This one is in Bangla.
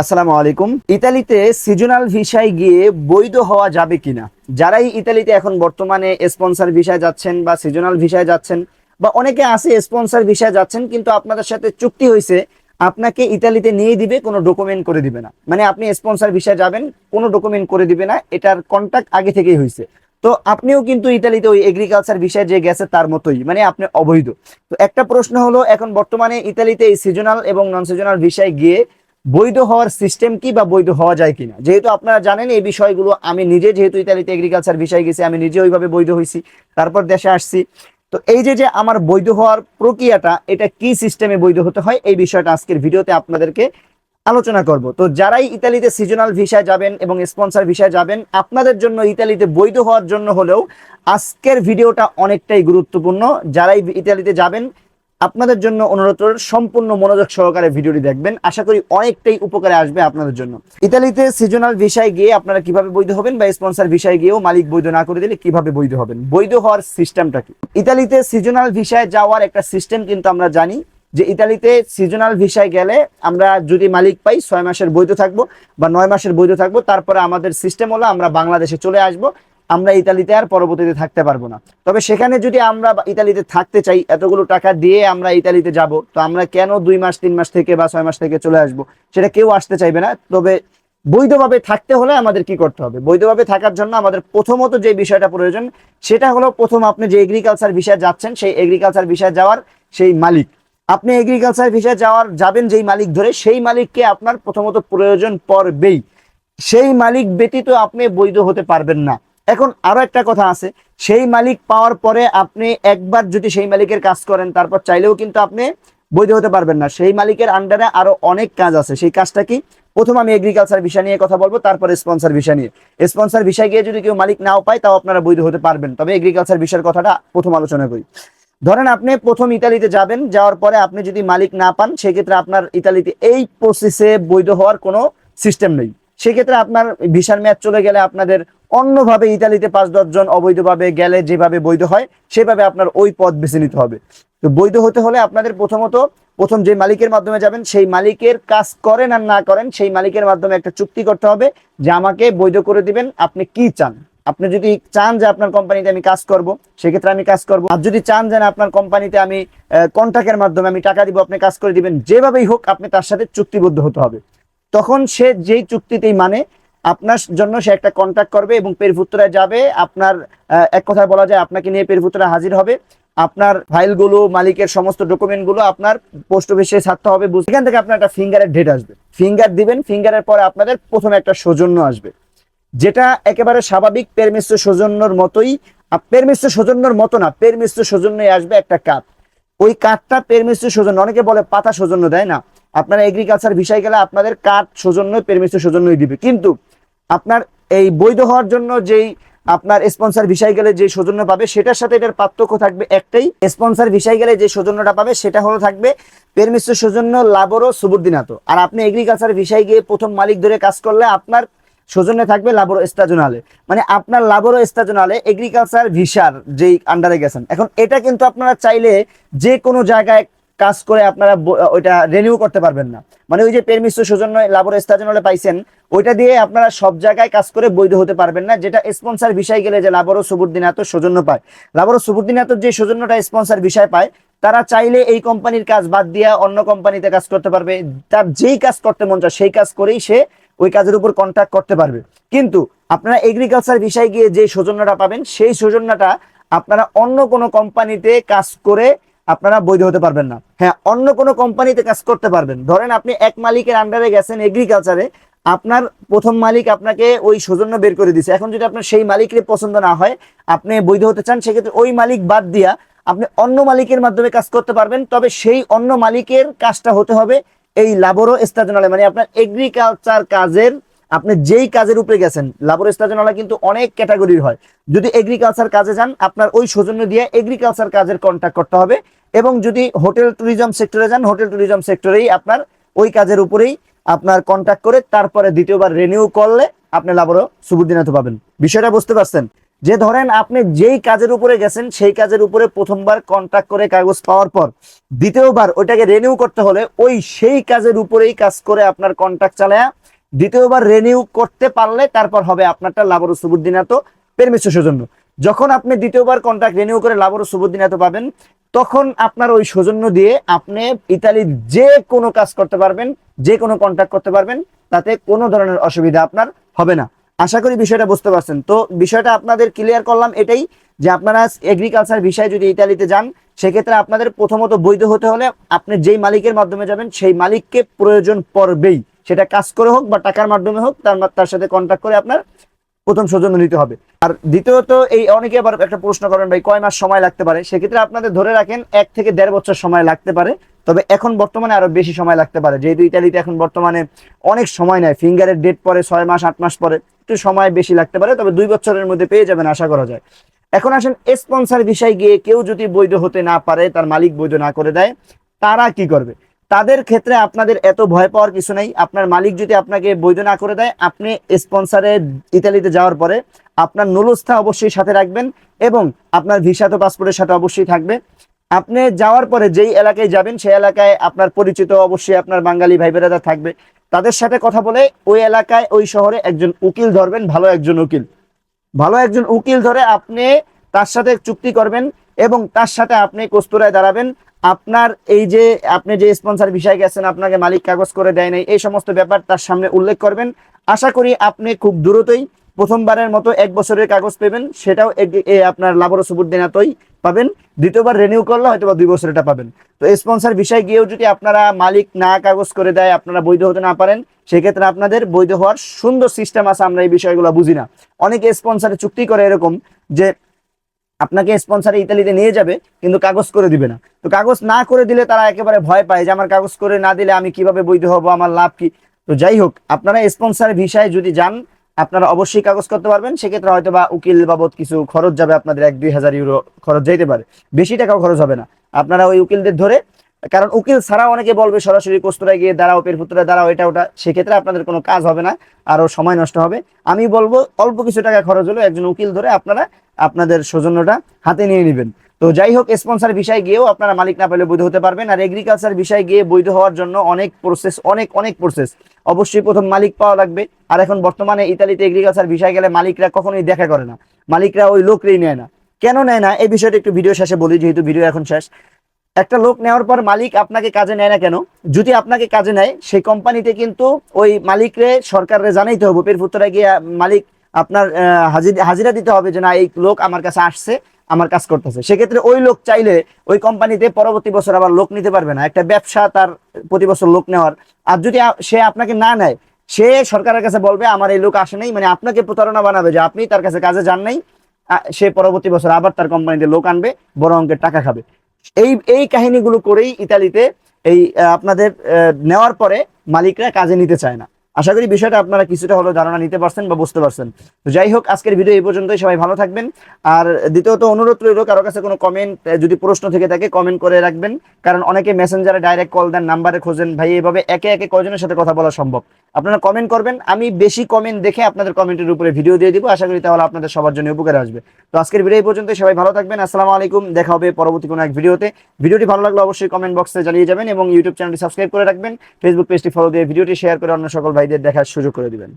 আসসালামু আলাইকুম। ইতালিতে সিজনাল ভিসায় গিয়ে বৈধ হওয়া যাবে কিনা? যারাই ইতালিতে এখন বর্তমানে স্পন্সর ভিসায় যাচ্ছেন বা সিজনাল ভিসায় যাচ্ছেন, বা অনেকে আছে স্পন্সর ভিসায় যাচ্ছেন, কিন্তু আপনাদের সাথে চুক্তি হয়েছে, আপনাকে ইতালিতে নিয়ে দিবে, কোনো ডকুমেন্ট করে দিবে না। মানে আপনি স্পন্সর ভিসায় যাবেন, কোনো ডকুমেন্ট করে দিবে না, এটার কন্ট্যাক্ট আগে থেকেই হয়েছে। তো আপনিও কিন্তু ইতালিতে ওই এগ্রিকালচার বিষয়ে যে গেছে, তার মতোই মানে আপনি অবৈধ। তো একটা প্রশ্ন হলো, এখন বর্তমানে ইতালিতে এই সিজনাল এবং নন সিজনাল ভিসায় গিয়ে বৈধ হওয়ার সিস্টেম কি বা বৈধ হওয়া যায় কিনা? যেহেতু আপনারা জানেন এই বিষয়গুলো, আমি নিজে যেহেতু ইতালিতে এগ্রিকালচার বিষয়ে গেছি, আমি নিজে ওইভাবে বৈধ হয়েছি তারপর দেশে আসছি। তো এই যে যে আমার বৈধ হওয়ার প্রক্রিয়াটা, এটা কি সিস্টেমে বৈধ হতে হয়, এই বিষয়টা আজকের ভিডিওতে আপনাদেরকে আলোচনা করব। তো যারাই ইতালিতে সিজনাল ভিসায় যাবেন এবং স্পন্সর ভিসায় যাবেন, আপনাদের জন্য ইতালিতে বৈধ হওয়ার জন্য হলেও আজকের ভিডিওটা অনেকটাই গুরুত্বপূর্ণ। যারাই ইতালিতে যাবেন আপনাদের জন্য অনুরোধ সম্পূর্ণ মনোযোগ সহকারে ভিডিওটি দেখবেন। আশা করি অনেকটাই উপকারে আসবে আপনাদের জন্য। ইতালিতে সিজনাল ভিসায় গিয়ে আপনারা কীভাবে বৈধ হবেন বা স্পন্সর ভিসায় গিয়েও মালিক বৈধ না করে দিলে কীভাবে বৈধ হবেন? বৈধ হওয়ার সিস্টেমটা কি? ইতালিতে সিজনাল ভিসায় যাওয়ার একটা সিস্টেম কিন্তু আমরা জানি যে ইতালিতে সিজনাল ভিসায় গেলে আমরা যদি মালিক পাই, ছয় মাসের বৈধ থাকব বা নয় মাসের বৈধ থাকব, তারপরে আমাদের সিস্টেম হলো আমরা বাংলাদেশে চলে আসব। আমরা ইতালিতে আর পরবর্তীতে থাকতে পারব না। তবে সেখানে যদি আমরা ইতালিতে থাকতে চাই, এতগুলো টাকা দিয়ে আমরা ইতালিতে যাব, তো আমরা কেন দুই মাস, তিন মাস থেকে বা ছয় মাস থেকে চলে আসব, সেটা কেউ আসতে চাইবে না। তবে বৈধভাবে থাকতে হলে আমাদের কি করতে হবে? বৈধভাবে থাকার জন্য আমাদের প্রথমত যে বিষয়টা প্রয়োজন, সেটা হলো প্রথম আপনি যে এগ্রিকালচার বিষয়ে যাচ্ছেন, সেই এগ্রিকালচার বিষয়ে যাওয়ার সেই মালিক। আপনি এগ্রিকালচার ভিসায় যাওয়ার, যাবেন যেই মালিক ধরে, সেই মালিককে আপনার প্রথমত প্রয়োজন পড়বেই। সেই মালিক ব্যতীত আপনি বৈধ হতে পারবেন না। এখন আরও একটা কথা আছে, সেই মালিক পাওয়ার পরে আপনি একবার যদি সেই মালিকের কাজ করেন, তারপর চাইলেও কিন্তু আপনি বৈধ হতে পারবেন না। সেই মালিকের আন্ডারে আরও অনেক কাজ আছে। সেই কাজটা কি? প্রথম আমি এগ্রিকালচার বিষয় নিয়ে কথা বলব, তারপরে স্পন্সর বিষয় নিয়ে। স্পন্সর বিষয় গিয়ে যদি কেউ মালিক নাও পায়, তাও আপনারা বৈধ হতে পারবেন। তবে এগ্রিকালচার বিষয়ের কথাটা প্রথম আলোচনা করি। ধরেন আপনি প্রথম ইতালিতে যাবেন, যাওয়ার পরে আপনি যদি মালিক না পান, সেক্ষেত্রে আপনার ইতালিতে এই প্রসেসে বৈধ হওয়ার কোনো সিস্টেম নেই। সেক্ষেত্রে আপনার ভিসার মেয়াদ চলে গেলে আপনাদের অন্যভাবে ইতালিতে পাঁচ দশজন অবৈধভাবে গেলে যেভাবে বৈধ হয়, সেভাবে আপনার ওই পথ বেছে নিতে হবে। তো বৈধ হতে হলে আপনাদের প্রথমত, প্রথম যে মালিকের মাধ্যমে যাবেন, সেই মালিকের কাজ করেন আর না করেন, সেই মালিকের মাধ্যমে একটা চুক্তি করতে হবে যে আমাকে বৈধ করে দিবেন, আপনি কি চান? আপনি যদি চান যে আপনার কোম্পানিতে আমি কাজ করব, সেক্ষেত্রে আমি কাজ করব। আর যদি চান যে আপনার কোম্পানিতে আমি কন্ট্রাক্টের মাধ্যমে আমি টাকা দিব, আপনি কাজ করে দিবেন, যেভাবেই হোক, আপনি তার সাথে চুক্তিবদ্ধ হতে হবে। তখন সে যেই চুক্তিতেই মানে আপনার জন্য সে একটা কন্ট্যাক্ট করবে এবং পেরফুত্তরায় যাবে। আপনার এক কথায় বলা যায় আপনাকে নিয়ে পেরফুত্তরা হাজির হবে। আপনার ফাইলগুলো, মালিকের সমস্ত ডকুমেন্টগুলো আপনার পোস্ট অফিসে ছাড়তে হবে। সেখান থেকে আপনার একটা ফিঙ্গারের ডেট আসবে। ফিঙ্গার দিবেন ফিঙ্গারের পরে আপনাদের প্রথমে একটা সৌজন্য আসবে। যেটা একেবারে স্বাভাবিক, পেরমিশ্র সৌজন্যর মতোই পেরমিশ্র সৌজন্যর মতো না, পেরমিশ্র সৌজন্যই আসবে একটা কাঠ ওই কাঠটা পেরমিশ্র সৌজন্য, অনেকে বলে পাতা সৌজন্য দেয় না? আপনারা এগ্রিকালচার বিষয় গেলে আপনাদের কাঠ সৌজন্য পেরমিশ্র সৌজন্যই দিবে। কিন্তু আপনার এই বৈধ হওয়ার জন্য যেই আপনার স্পন্সর বিষয় গেলে যে সৌজন্য পাবে, সেটার সাথে এটার পার্থক্য থাকবে একটাই। স্পন্সর বিষয় গেলে যে সৌজন্যটা পাবে, সেটা হলো থাকবে পেরমিশ্র সৌজন্য লাবরও সুবর্দিনাত আর আপনি এগ্রিকালচার বিষয় গিয়ে প্রথম মালিক ধরে কাজ করলে আপনার সৌজন্যে থাকবে লাবরো স্টাজনালে মানে আপনার লাবরো স্টাজনালে এগ্রিকালচার ভিসার যেই আন্ডারে গেছেন। এখন এটা কিন্তু আপনারা চাইলে যে কোনো জায়গায় কাজ করে আপনারা ওইটা রেনিউ করতে পারবেন না। মানে ওই যে পেরমিশ্র সৌজন্য লাবরো স্টাজনালে পাইছেন, ওইটা দিয়ে আপনারা সব জায়গায় কাজ করে বৈধ হতে পারবেন না, যেটা স্পন্সর বিষয় গেলে যে লাবরো সুবুদ্দিনাত সৌজন্য পায়। লাবরো সুবুদ্দিনাত যে সৌজন্যটা স্পন্সর বিষয় পায়, তারা চাইলে এই কোম্পানির কাজ বাদ দিয়া অন্য কোম্পানিতে কাজ করতে পারবে। তার যেই কাজ করতে মন চায়, সেই কাজ করেই সে ওই কাজের উপর কন্ট্যাক্ট করতে পারবে। কিন্তু আপনারা এগ্রিকালচার বিষয় গিয়ে যে সৌজন্যটা পাবেন, সেই সৌজন্যটা আপনারা অন্য কোনো কোম্পানিতে কাজ করে আপনারা বৈধ হতে পারবেন না। হ্যাঁ অন্য কোনো কোম্পানিতে কাজ করতে পারবেন। ধরেন আপনি এক মালিকের আন্ডারে গেছেন এগ্রিকালচারে আপনার প্রথম মালিক আপনাকে ওই সৌজন্য বের করে দিছে। এখন যদি আপনার সেই মালিকের পছন্দ না হয়, আপনি বৈধ হতে চান, সেক্ষেত্রে ওই মালিক বাদ দিয়া আপনি অন্য মালিকের মাধ্যমে কাজ করতে পারবেন। তবে সেই অন্য মালিকের কাজটা হতে হবে এই লাবোরো স্টাজনালে মানে আপনার এগ্রিকালচার কাজের, আপনি যেই কাজের উপরে গেছেন লাবোর স্টাজনালে কিন্তু অনেক ক্যাটাগরির হয়। যদি এগ্রিকালচার কাজে যান, আপনার ওই সৌজন্য দিয়ে এগ্রিকালচার কাজের কন্ট্যাক্ট করতে হবে। এবং যদি হোটেল ট্যুরিজম সেক্টরে যান হোটেল ট্যুরিজম সেক্টরেই আপনার ওই কাজের উপরেই আপনার কন্ট্যাক্ট করে, তারপরে দ্বিতীয়বার রিনিউ করলে আপনি লাবোরও সুবুদ্দিনাতে পাবেন। বিষয়টা বুঝতে পারছেন? যে ধরেন আপনি যেই কাজের উপরে গেছেন, সেই কাজের উপরে প্রথমবার কন্ট্যাক্ট করে কাগজ পাওয়ার পর, দ্বিতীয়বার ওইটাকে রেনিউ করতে হলে ওই সেই কাজের উপরেই কাজ করে আপনার কন্ট্যাক্ট চালায়া দ্বিতীয়বার রেনিউ করতে পারলে তারপর হবে আপনারটা লাবর সুবুদ্দিনাত পেরমিসের সৌজন্য। যখন আপনি দ্বিতীয়বার কন্ট্রাক্ট রেনিউ করে লাবর সুবুদ্দিনাত পাবেন, তখন আপনার ওই সৌজন্য দিয়ে আপনি ইতালির যে কোনো কাজ করতে পারবেন, যে কোনো কন্ট্যাক্ট করতে পারবেন, তাতে কোনো ধরনের অসুবিধা আপনার হবে না। আশা করি বিষয়টা বুঝতে পারছেন। তো বিষয়টা আপনাদের ক্লিয়ার করলাম এটাই যে আপনারা এগ্রিকালচার বিষয়ে যদি ইতালিতে যান, সেক্ষেত্রে আপনাদের প্রথমত বৈধ হতে হলে আপনি যেই মালিকের মাধ্যমে যাবেন, সেই মালিককে প্রয়োজন পড়বেই। সেটা কাজ করে হোক বা টাকার মাধ্যমে হোক, তার তার সাথে কন্ট্যাক্ট করে আপনার প্রথম সৌজন্য নিতে হবে। আর দ্বিতীয়ত, এই অনেকে আবার একটা প্রশ্ন করেন, ভাই, কয় মাস সময় লাগতে পারে? সেক্ষেত্রে আপনাদের ধরে রাখেন, এক থেকে দেড় বছর সময় লাগতে পারে। তবে এখন বর্তমানে আরও বেশি সময় লাগতে পারে। যেহেতু ইতালিতে এখন বর্তমানে অনেক সময় নেয় ফিঙ্গারের ডেট পরে ছয় মাস, আট মাস পরে। একটু সময় বেশি লাগতে পারে, তবে দুই বছরের মধ্যে পেয়ে যাবেন আশা করা যায়। এখন আসেন স্পন্সর বিষয় গিয়ে কেউ যদি বৈধ হতে না পারে, তার মালিক বৈধ না করে দেয়, তারা কি করবে? তাদের ক্ষেত্রে আপনাদের এত ভয় পাওয়ার কিছু নেই। আপনার মালিক যদি আপনাকে বৈধ না করে দেয়, আপনি স্পন্সারে ইতালিতে যাওয়ার পরে আপনার নুলস্থা অবশ্যই সাথে রাখবেন এবং আপনার ভিসা তো পাসপোর্টের সাথে অবশ্যই থাকবে। আপনি যাওয়ার পরে যেই এলাকায় যাবেন, সেই এলাকায় আপনার পরিচিত অবশ্যই আপনার বাঙালি ভাই বেরাদা থাকবে। তাদের সাথে কথা বলে ওই এলাকায়, ওই শহরে একজন উকিল ধরবেন, ভালো একজন উকিল। ভালো একজন উকিল ধরে আপনি তার সাথে চুক্তি করবেন এবং তার সাথে আপনি কস্তুরায় দাঁড়াবেন। আপনার এই যে, আপনি যে স্পন্সার বিষয়ে গেছেন, আপনাকে মালিক কাগজ করে দেয় নাই, এই সমস্ত ব্যাপার তার সামনে উল্লেখ করবেন। আশা করি আপনি খুব দ্রুতই প্রথমবারের মতো এক বছরের কাগজ পেবেন, সেটাও আপনার লাভর সুবুদ্দিনাতই পাবেন। দ্বিতীয়বার রেনিউ করলে হয়তো বা দুই বছর এটা পাবেন। তো স্পন্সর বিষয় গিয়েও যদি আপনারা মালিক না কাগজ করে দেয়, আপনারা বৈধ হতে না পারেন, সেক্ষেত্রে আপনাদের বৈধ হওয়ার সুন্দর সিস্টেম আছে, আমরা এই বিষয়গুলো বুঝি না। অনেকে স্পন্সরে চুক্তি করে এরকম যে আপনাকে স্পন্সরে ইতালিতে নিয়ে যাবে, কিন্তু কাগজ করে দিবে না। তো কাগজ না করে দিলে তারা একেবারে ভয় পায় যে আমার কাগজ করে না দিলে আমি কীভাবে বৈধ হব, আমার লাভ কি? তো যাই হোক, আপনারা স্পন্সর ভিসায় যদি যান আপনারা অবশ্যই কাগজ করতে পারবেন। সেক্ষেত্রে হয়তো বা উকিল বাবদ কিছু খরচ যাবে, আপনাদের এক দুই হাজার ইউরো খরচ যাইতে পারে। বেশি টাকাও খরচ হবে না। আপনারা ওই উকিলদের ধরে, কারণ উকিল ছাড়া অনেকে বলবে, সরাসরি কস্তুরায় গিয়ে দাঁড়াও পের পুত্রে দাঁড়াও, এটা ওটা, সেক্ষেত্রে আপনাদের কোনো কাজ হবে না আরও সময় নষ্ট হবে। আমি বলব, অল্প কিছু টাকা খরচ হলো একজন উকিল ধরে আপনারা আপনাদের সৌজন্যটা হাতে নিয়ে নেবেন। তো যাই হোক স্পন্সর বিষয় গিয়েও আপনারা মালিক না পেলে বৈধ হতে পারবেন। আর এগ্রিকালচার বিষয় গিয়ে বৈধ হওয়ার জন্য অনেক প্রসেস অনেক অনেক প্রসেস অবশ্যই প্রথম মালিক পাওয়া লাগবে। আর এখন বর্তমানে ইতালিতে এগ্রিকালচার বিষয় গেলে মালিকরা কখনোই দেখা করে না। মালিকরা ওই লোকরেই নেয় না। কেন নেয় না? এই বিষয়টা একটু ভিডিও শেষে বলি, যেহেতু ভিডিও এখন শেষ। একটা লোক নেওয়ার পর মালিক আপনাকে কাজে নেয় না কেন? যদি আপনাকে কাজে নেয়, সেই কোম্পানিতে কিন্তু ওই মালিকরে সরকারে জানাইতে হবে। পের পুত্তরা গিয়ে মালিক আপনার হাজিরা দিতে হবে যে, না, এই লোক আমার কাছে আসছে। আমার কাজ করতেছে। সেক্ষেত্রে ওই লোক চাইলে ওই কোম্পানিতে পরবর্তী বছর আবার লোক নিতে পারবে না। একটা ব্যবসা তার প্রতি বছর লোক নেওয়ার। আর যদি সে আপনাকে না নেয়, সে সরকারের কাছে বলবে, আমার এই লোক আসে নাই। মানে আপনাকে প্রতারণা বানাবে যে আপনি তার কাছে কাজে যান নাই। সে পরবর্তী বছর আবার তার কোম্পানিতে লোক আনবে, বড় অঙ্কের টাকা খাবে। এই এই কাহিনীগুলো করেই ইতালিতে এই আপনাদের নেওয়ার পরে মালিকরা কাজে নিতে চায় না। আশা করি বিষয়টা আপনারা কিছুটা হলেও ধারণা নিতে পারছেন বা বুঝতে পারছেন। তো যাই হোক, আজকের ভিডিও এই পর্যন্তই, সবাই ভালো থাকবেন। আর দ্বিতীয়ত অনুরোধ রইল, কারও কাছে কোনো কমেন্ট যদি প্রশ্ন থেকে থাকে কমেন্ট করে রাখবেন। কারণ অনেকে মেসেঞ্জারে ডাইরেক্ট কল দেন নাম্বারে খোঁজেন। ভাই এইভাবে একে একে কয়জনের সাথে কথা বলা সম্ভব? আপনারা কমেন্ট করবেন, আমি বেশি কমেন্ট দেখে আপনাদের কমেন্টের উপরে ভিডিও দিয়ে দিব। আশা করি তাহলে আপনাদের সবার জন্য উপকার আসবে। তো আজকের ভিডিও এই পর্যন্তই, সবাই ভালো থাকবেন। আসসালামু আলাইকুম, দেখা হবে পরবর্তী কোনো এক ভিডিওতে ভিডিওটি ভালো লাগলে অবশ্যই কমেন্ট বক্সে জানিয়ে যাবেন এবং ইউটিউব চ্যানেলটি সাবস্ক্রাইব করে রাখবেন। ফেসবুক পেজটি ফলো দিয়ে ভিডিওটি শেয়ার করে অন্য সকল ভাইদের দেখার সুযোগ করে দিবেন।